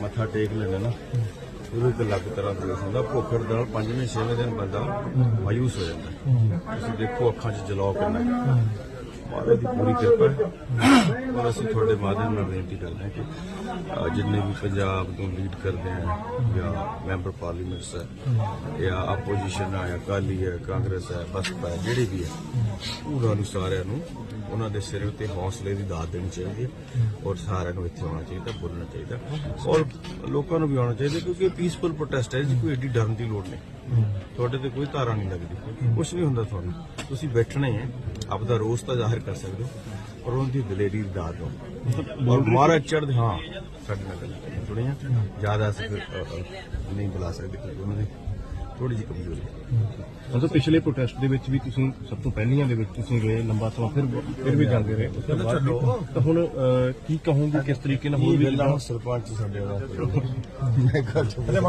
ਮੱਥਾ ਟੇਕ ਲੈਣਾ ਨਾ, ਉਹਦੇ ਇੱਕ ਲੱਗ ਤਰ੍ਹਾਂ ਦਾ ਹੁੰਦਾ। ਭੁੱਖੜ ਨਾਲ ਪੰਜਵੇਂ, ਛੇਵੇਂ ਦਿਨ ਬੰਦਾ ਮਾਯੂਸ ਹੋ ਜਾਂਦਾ। ਤੁਸੀਂ ਦੇਖੋ ਅੱਖਾਂ 'ਚ ਜਲਾਅ ਕਿੰਨਾ ਮਹਾਰਾਜ ਦੀ ਪੂਰੀ ਕਿਰਪਾ ਹੈ। ਔਰ ਅਸੀਂ ਤੁਹਾਡੇ ਮਾਧਿਅਮ ਨਾਲ ਬੇਨਤੀ ਕਰਦੇ ਹਾਂ ਕਿ ਜਿੰਨੇ ਵੀ ਪੰਜਾਬ ਤੋਂ ਲੀਡ ਕਰਦੇ ਆ ਜਾਂ ਮੈਂਬਰ ਪਾਰਲੀਮੈਂਟਸ ਹੈ, ਜਾਂ ਆਪੋਜੀਸ਼ਨ ਹੈ ਅਕਾਲੀ ਹੈ, ਕਾਂਗਰਸ ਹੈ, ਬਸਪਾ ਹੈ, ਜਿਹੜੇ ਵੀ ਹੈ ਉਹਨਾਂ ਨੂੰ ਸਾਰਿਆਂ ਨੂੰ ਉਹਨਾਂ ਦੇ ਸਿਰ ਉੱਤੇ ਹੌਸਲੇ ਦੀ ਦਾਤ ਦੇਣੀ ਚਾਹੀਦੀ ਹੈ ਔਰ ਸਾਰਿਆਂ ਨੂੰ ਇੱਥੇ ਆਉਣਾ ਚਾਹੀਦਾ, ਬੋਲਣਾ ਚਾਹੀਦਾ। ਔਰ ਲੋਕਾਂ ਨੂੰ ਵੀ ਆਉਣਾ ਚਾਹੀਦਾ ਕਿਉਂਕਿ ਇਹ ਪੀਸਫੁਲ ਪ੍ਰੋਟੈਸਟ ਹੈ ਜੀ ਕੋਈ ਏਡੀ ਡਰਨ ਦੀ ਲੋੜ ਨਹੀਂ। ਤੁਹਾਡੇ ਤੇ ਕੋਈ ਧਾਰਾ ਨਹੀਂ ਲੱਗਦੀ ਕੁਝ ਨਹੀਂ ਹੁੰਦਾ ਤੁਹਾਨੂੰ। ਤੁਸੀਂ ਬੈਠਣਾ ਹੀ ਹੈ ਆਪਦਾ ਰੋਸ ਤਾਂ ਜ਼ਾਹਿਰ ਕਰ ਸਕਦੇ ਹੋ ਔਰ ਉਹਨਾਂ ਦੀ ਦਲੇਰੀ ਦੀ ਦਾਤ ਦਿਓ। ਔਰ ਮਹਾਰਾਜ ਚੜ੍ਹਦੇ, ਹਾਂ, ਸਾਡੇ ਨਾਲ ਗੱਲ ਜੁੜੀਆਂ ਜ਼ਿਆਦਾ ਅਸੀਂ ਨਹੀਂ ਬੁਲਾ ਸਕਦੇ ਉਹਨਾਂ ਦੀ। ਥੋੜੀ ਜਿਹੀ ਕਮਜ਼ੋਰੀ ਹੈ। ਮਤਲਬ ਪਿਛਲੇ ਪ੍ਰੋਟੈਸਟ ਦੇ ਵਿੱਚ ਵੀ ਤੁਸੀਂ ਸਭ ਤੋਂ ਪਹਿਲੀਆਂ ਦੇ ਵਿੱਚ ਤੁਸੀਂ ਗਏ ਲੰਬਾ ਸਮਾਂ ਫਿਰ ਫਿਰ ਵੀ ਜਾਂਦੇ ਰਹੇ। ਉਸ ਤੋਂ ਬਾਅਦ ਵੀ। ਤਾਂ ਹੁਣ ਅਹ, ਕੀ ਕਹੋਗੇ ਕਿਸ ਤਰੀਕੇ ਨਾਲ ਹੋਰ ਵੀ ਗੱਲਾਂ ਸਰਪੰਚ ਸਾਡੇ ਵਾਲਾ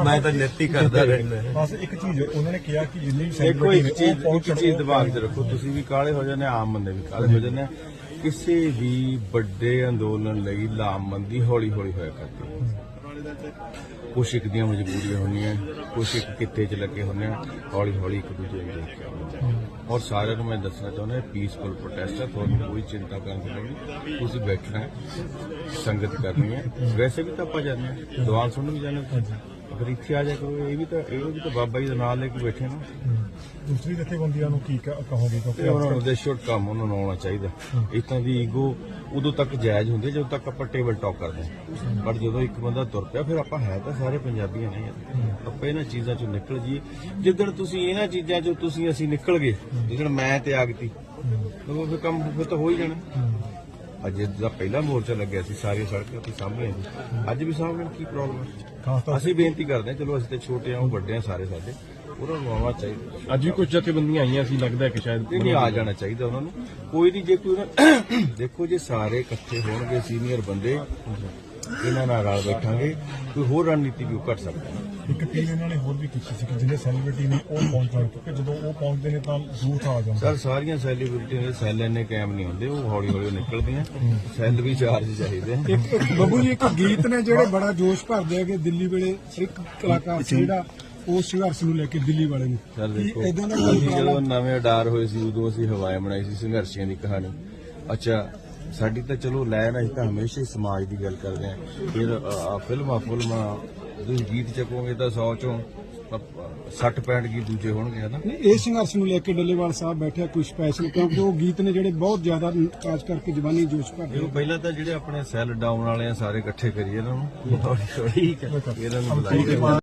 ਮੈਂ ਤਾਂ ਨੇਤੀ ਕਰਦਾ ਰਹਿੰਦਾ। ਬਸ ਇੱਕ ਚੀਜ਼ ਉਹਨਾਂ ਨੇ ਕਿਹਾ ਕਿ ਜਿੰਨੀ ਵੀ ਦੇਖੋ ਇੱਕ ਨੇ, ਉਹ ਚੀਜ਼ ਇੱਕ ਚੀਜ਼ ਦਿਮਾਗ 'ਚ ਰੱਖੋ ਤੁਸੀਂ ਵੀ ਕਾਲੇ ਹੋ ਜਾਂਦੇ ਆਮ ਬੰਦੇ ਵੀ ਕਾਲੇ ਹੋ ਜਾਂਦੇ ਆ। ਕਿਸੇ ਵੀ ਵੱਡੇ ਅੰਦੋਲਨ ਲਈ ਲਾਮਬੰਦੀ ਹੌਲੀ ਹੌਲੀ ਹੋਇਆ ਕਰਦੀ ਹੈ। ਕੁਛ ਇੱਕ ਦੀਆਂ ਮਜਬੂਰੀਆਂ ਹੁੰਦੀਆਂ ਕੁਛ ਇੱਕ ਕਿੱਤੇ 'ਚ ਲੱਗੇ ਹੁੰਦੇ ਆ ਹੌਲੀ ਹੌਲੀ ਇੱਕ ਦੂਜੇ ਨੂੰ ਦੇਖ ਕੇ ਆਉਂਦੇ ਆ। ਔਰ ਸਾਰਿਆਂ ਨੂੰ ਮੈਂ ਦੱਸਣਾ ਚਾਹੁੰਦਾ ਪੀਸਫੁਲ ਪ੍ਰੋਟੈਸਟ ਹੈ ਤੁਹਾਨੂੰ ਕੋਈ ਚਿੰਤਾ ਕਰਨ ਦੀ ਲੋੜ ਨਹੀਂ। ਤੁਸੀਂ ਬੈਠਣਾ ਹੈ ਸੰਗਤ ਕਰਨੀ ਹੈ। ਵੈਸੇ ਵੀ ਤਾਂ ਆਪਾਂ ਜਾਂਦੇ ਹਾਂ ਦੁਆਨ ਸੁਣਨ ਵੀ ਜਾਂਦੇ ਹਾਂ। ਅਗਰ ਇੱਥੇ ਆ ਜਾ ਕਰੋ ਇਹ ਵੀ ਤਾਂ ਇਹ ਵੀ ਤਾਂ ਬਾਬਾ ਜੀ ਦੇ ਨਾਲ ਲੈ ਕੇ ਬੈਠੇ ਨਾ ਦੂਸਰੀ ਜਥੇਬੰਦੀਆਂ ਨੂੰ ਕੀ ਕ- ਕਹੋਗੇ? ਕਿਉਂਕਿ ਉਹਨਾਂ ਨੂੰ ਦੇ ਸ਼ੁੱਡ ਕੰਮ ਉਹਨਾਂ ਨੂੰ ਆਉਣਾ ਚਾਹੀਦਾ। ਇਤਾਂ ਦੀ ਈਗੋ ਉਦੋਂ ਤੱਕ ਜਾਇਜ਼ ਹੁੰਦੀ ਹੈ ਜਦੋਂ ਤੱਕ ਆਪਾਂ ਟੇਬਲ ਟਾਕ ਕਰਦੇ ਹਾਂ। ਪਰ ਜਦੋਂ ਇੱਕ ਬੰਦਾ ਤੁਰ ਪਿਆ ਫਿਰ ਆਪਾਂ ਹੈ ਤਾਂ ਸਾਰੇ ਪੰਜਾਬੀਆਂ ਨਹੀਂ ਹਾਂ। ਆਪਾਂ ਇਹਨਾਂ ਚੀਜ਼ਾਂ ਚੋਂ ਨਿਕਲ ਜਾਈਏ। ਜਿੱਦਣ ਤੁਸੀਂ ਇਹਨਾਂ ਚੀਜ਼ਾਂ ਚੋਂ ਤੁਸੀਂ ਅਸੀਂ ਨਿਕਲ ਗਏ ਜਿੱਦਣ ਮੈਂ ਤੇ ਆ ਗਈ ਤਾਂ ਉਹ ਫਿਰ ਕੰਮ ਫਿਰ ਤਾਂ ਹੋ ਹੀ ਜਾਣਾ। ਅੱਜ ਦਾ ਪਹਿਲਾ ਮੋਰਚਾ ਲੱਗਿਆ ਸੀ ਸਾਰੀਆਂ ਸੜਕਾਂ ਤੇ ਸਾਹਮਣੇ ਅੱਜ ਵੀ ਸਾਹਮਣੇ ਕੀ ਪ੍ਰੋਬਲਮ ਹੈ ਖਾਸ ਤੌਰ ਅਸੀਂ ਬੇਨਤੀ ਕਰਦੇ ਹਾਂ ਚਲੋ ਅਸੀਂ ਤੇ ਛੋਟੇ ਆ ਉਹ ਵੱਡੇ ਆ ਸਾਰੇ ਸਾਡੇ। ਉਹਨਾਂ ਨੂੰ ਆਉਣਾ ਚਾਹੀਦਾ। ਅੱਜ ਵੀ ਕੁਝ ਜਥੇਬੰਦੀਆਂ ਆਈਆਂ ਸੀ ਲੱਗਦਾ ਕਿ ਸ਼ਾਇਦ ਨਹੀਂ ਨਹੀਂ ਆ ਜਾਣਾ ਚਾਹੀਦਾ ਉਹਨਾਂ ਨੂੰ। ਕੋਈ ਨਹੀਂ ਜੇ ਕੋਈ ਨਾ- ਦੇਖੋ ਜੇ ਸਾਰੇ ਇਕੱਠੇ ਹੋਣਗੇ ਸੀਨੀਅਰ ਬੰਦੇ ਇਹਨਾਂ ਨਾਲ ਰਲ ਬੈਠਾਂਗੇ ਕੋਈ ਹੋਰ ਰਣਨੀਤੀ ਵੀ ਕਰ ਸਕਦਾ। ਹੈ ਇੱਕ ਇਹਨਾਂ ਨੇ ਹੋਰ ਵੀ ਕੀਤੀ ਸੀ ਕਿ ਜਿਹੜੇ ਸੈਲੀਬ੍ਰਿਟੀ ਨੇ ਉਹ ਪਹੁੰਚ ਜਾਣ ਕਿਉਂਕਿ ਜਦੋਂ ਉਹ ਪਹੁੰਚਦੇ ਨੇ ਤਾਂ ਯੂਥ ਆ ਜਾਂਦਾ ਸਰ ਸਾਰੀਆਂ ਸੈਲੀਬ੍ਰਿਟੀਆਂ ਦੇ ਸੈੱਲ ਇੰਨੇ ਕਾਇਮ ਨਹੀਂ ਹੁੰਦੇ ਉਹ ਹੌਲੀ ਹੌਲੀ ਨਿਕਲਦੀਆਂ ਸੈੱਲ ਵੀ ਚਾਰਜ ਚਾਹੀਦੇ ਬੱਬੂ ਜੀ ਇੱਕ ਗੀਤ ਨੇ ਜਿਹੜੇ ਬੜਾ ਜੋਸ਼ ਭਰਦੇ ਹੈਗੇ ਦਿੱਲੀ ਵੇਲੇ ਇੱਕ ਕਲਾਕਾਰ ਸੀ ਜਿਹੜਾ ਉਸ ਸੰਘਰਸ਼ ਨੂੰ ਲੈ ਕੇ ਦਿੱਲੀ ਵਾਲੇ ਨੂੰ। ਸਰ ਦੇਖੋ ਏਦਾਂ ਦਾ ਕੋਈ ਜਦੋਂ ਨਵੇਂ ਅਡਾਰ ਹੋਏ ਸੀ ਉਦੋਂ ਅਸੀਂ ਹਵਾਏ ਬਣਾਈ ਸੀ ਸੰਘਰਸ਼ੀਆਂ ਦੀ ਕਹਾਣੀ। ਅੱਛਾ ਸਾਡੀ ਤਾਂ ਚਲੋ ਲੈਣ ਅਸੀਂ ਤਾਂ ਹਮੇਸ਼ਾ ਹੀ ਸਮਾਜ ਦੀ ਗੱਲ ਕਰਦੇ ਆਂ। ਫਿਰ ਫਿਲਮਾਂ ਫਿਲਮਾਂ ਤੁਸੀਂ ਗੀਤ ਚੱਕੋਗੇ ਤਾਂ 100 ਚੋਂ 60 65 ਗੀਤ ਦੂਜੇ ਹੋਣਗੇ ਹਨਾ? ਇਹ ਸੰਘਰਸ਼ ਨੂੰ ਲੈ ਕੇ ਡੱਲੇਵਾਲ ਸਾਹਿਬ ਬੈਠਿਆ ਕੋਈ ਸਪੈਸ਼ਲ ਕਿਉਂਕਿ ਉਹ ਗੀਤ ਨੇ ਜਿਹੜੇ ਬਹੁਤ ਜ਼ਿਆਦਾ ਖਾਸ ਕਰਕੇ ਜਵਾਨੀ ਜੋਸ਼ ਭਰਦੇ ਦੇਖੋ ਪਹਿਲਾਂ ਤਾਂ ਜਿਹੜੇ ਆਪਣੇ ਸੈੱਲ ਡਾਊਨ ਵਾਲੇ ਆ ਸਾਰੇ ਇਕੱਠੇ ਕਰੀਏ ਇਹਨਾਂ ਨੂੰ। ਹੌਲੀ ਹੌਲੀ ਇਹਨਾਂ ਨੂੰ ਬੁਲਾਈਏ।